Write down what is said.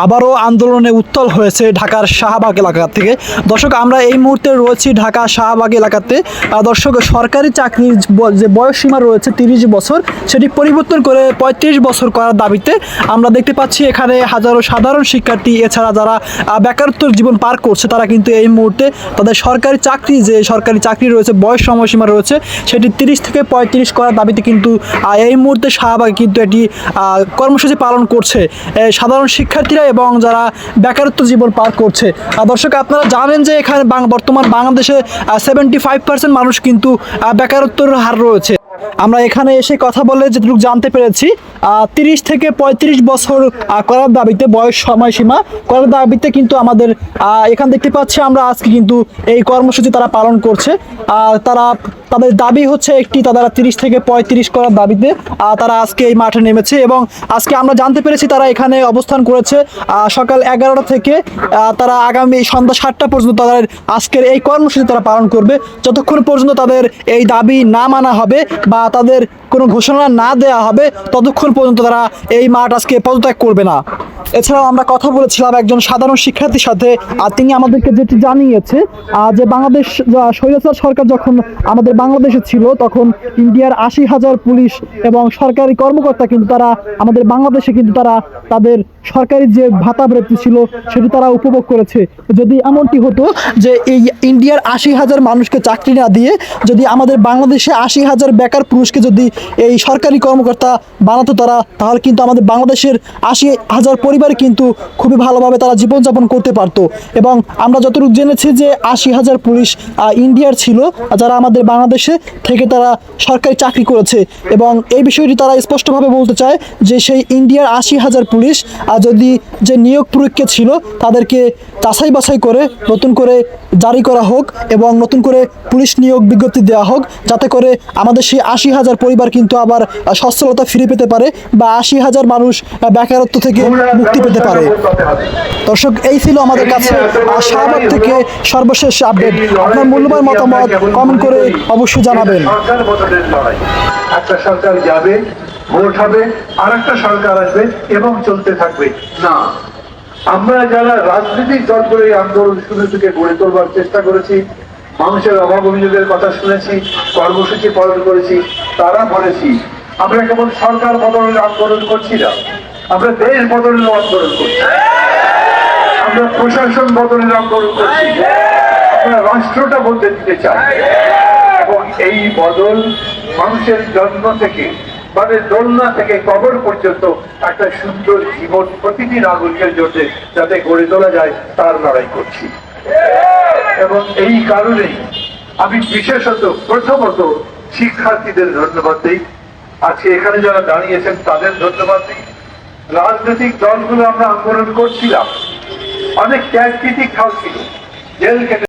আবারও আন্দোলনে উত্তল হয়েছে ঢাকার শাহবাগ এলাকা থেকে। দর্শক আমরা এই মুহূর্তে রয়েছি ঢাকা শাহবাগ এলাকাতে। দর্শক সরকারি চাকরির যে বয়সসীমা রয়েছে তিরিশ বছর সেটি পরিবর্তন করে পঁয়ত্রিশ বছর করার দাবিতে আমরা দেখতে পাচ্ছি এখানে হাজারো সাধারণ শিক্ষার্থী এছাড়া যারা আহ, বেকারত্ব জীবন পার করছে তারা কিন্তু এই মুহূর্তে তাদের সরকারি চাকরি যে সরকারি চাকরি রয়েছে বয়স সময়সীমা রয়েছে সেটি তিরিশ থেকে পঁয়ত্রিশ করার দাবিতে কিন্তু এই মুহূর্তে শাহবাগ কিন্তু এটি কর্মসূচি পালন করছে। সাধারণ শিক্ষার্থীরা এবং যারা বেকারত্ব জীবন পার করছে। আর দর্শক, আপনারা জানেন যে এখানে বর্তমান বাংলাদেশে সেভেন্টি ফাইভ পার্সেন্ট মানুষ কিন্তু বেকারত্বের হার রয়েছে। আমরা এখানে এসে কথা বলে যেটুকু জানতে পেরেছি তিরিশ থেকে পঁয়ত্রিশ বছর করার দাবিতে, বয়স সময়সীমা করার দাবিতে কিন্তু আমাদের এখান দেখতে পাচ্ছি আমরা আজকে কিন্তু এই কর্মসূচি তারা পালন করছে। তারা, তাদের দাবি হচ্ছে একটি, তারা তিরিশ থেকে পঁয়ত্রিশ করার দাবিতে তারা আজকে এই মাঠে নেমেছে এবং আজকে আমরা জানতে পেরেছি তারা এখানে অবস্থান করেছে সকাল এগারোটা থেকে তারা আগামী সন্ধ্যা সাতটা পর্যন্ত তাদের আজকের এই কর্মসূচি তারা পালন করবে। যতক্ষণ পর্যন্ত তাদের এই দাবি না মানা হবে বা তাদের কোনো ঘোষণা না দেওয়া হবে, ততক্ষণ পর্যন্ত তারা এই মাঠ আজকে পদত্যাগ করবে না। এছাড়াও আমরা কথা বলেছিলাম একজন সাধারণ শিক্ষার্থীর সাথে, আর তিনি আমাদেরকে যেটি জানিয়েছে যে বাংলাদেশ স্বৈরাচার সরকার যখন আমাদের বাংলাদেশে ছিল, তখন ইন্ডিয়ার আশি হাজার পুলিশ এবং সরকারি কর্মকর্তা কিন্তু তারা আমাদের বাংলাদেশে কিন্তু তারা তাদের সরকারি যে ভাতা বৃত্তি ছিল সেটি তারা উপভোগ করেছে। যদি এমনটি হতো যে এই ইন্ডিয়ার আশি হাজার মানুষকে চাকরি না দিয়ে যদি আমাদের বাংলাদেশে আশি হাজার বেকার পুরুষকে যদি এই সরকারি কর্মকর্তা বানাতো তারা, তাহলে কিন্তু আমাদের বাংলাদেশের আশি হাজার পরিবার কিন্তু খুবই ভালোভাবে তারা জীবনযাপন করতে পারতো। এবং আমরা যতটুকু জেনেছি যে আশি হাজার পুলিশ ইন্ডিয়ার ছিল, যারা আমাদের বাংলাদেশে থেকে তারা সরকারি চাকরি করেছে। এবং এই বিষয়টি তারা স্পষ্টভাবে বলতে চায় যে সেই ইন্ডিয়ার আশি হাজার পুলিশ যদি যে নিয়োগ প্রক্রিয়া ছিল, তাদেরকে যাচাই বাছাই করে নতুন করে জারি করা হোক এবং নতুন করে পুলিশ নিয়োগ বিজ্ঞপ্তি দেওয়া হোক, যাতে করে আমাদের সেই আশি হাজার পরিবার কিন্তু আবার সচ্ছলতা ফিরে পেতে পারে বা আশি হাজার মানুষ বেকারত্ব থেকে মুক্তি পেতে পারে। দর্শক, এই ছিল আমাদের কাছে শাহবাগ থেকে সর্বশেষ আপডেট। আপনার মূল্যবান মতামত কমেন্ট করে অবশ্যই জানাবেন। একটা সরকার যাবে। ভোট হবে আর একটা সরকার আসবে এবং চলতে থাকবে। না। আমরা যারা রাজনৈতিক দলগুলো এই আন্দোলন শুরু থেকে গড়ে তোলবার চেষ্টা করেছি মানুষের অভাব অভিযোগের কথা শুনেছি কর্মসূচি পালন করেছি তারা বলেছি আমরা কেবল সরকার বদলের আন্দোলন করছি না আমরা দেশ বদলের আন্দোলন করছি। আমরা প্রশাসন বদলের আন্দোলন করছি। আমরা রাষ্ট্রটা বলতে দিতে চাই। এবং এই বদল মানুষের জন্ম থেকে মানে দোলনা থেকে কবর পর্যন্ত একটা সুন্দর জীবন প্রতিটি নাগরিকের জন্য যাতে গড়ে তোলা যায়, তার লড়াই করছি। এবং এই কারণেই আমি বিশেষত প্রথমত শিক্ষার্থীদের ধন্যবাদ দিই। আজকে এখানে যারা দাঁড়িয়েছেন, তাদের ধন্যবাদ দিই। রাজনৈতিক দলগুলো আমরা আন্দোলন করছিলাম। অনেক ত্যাগ ছিল। জেল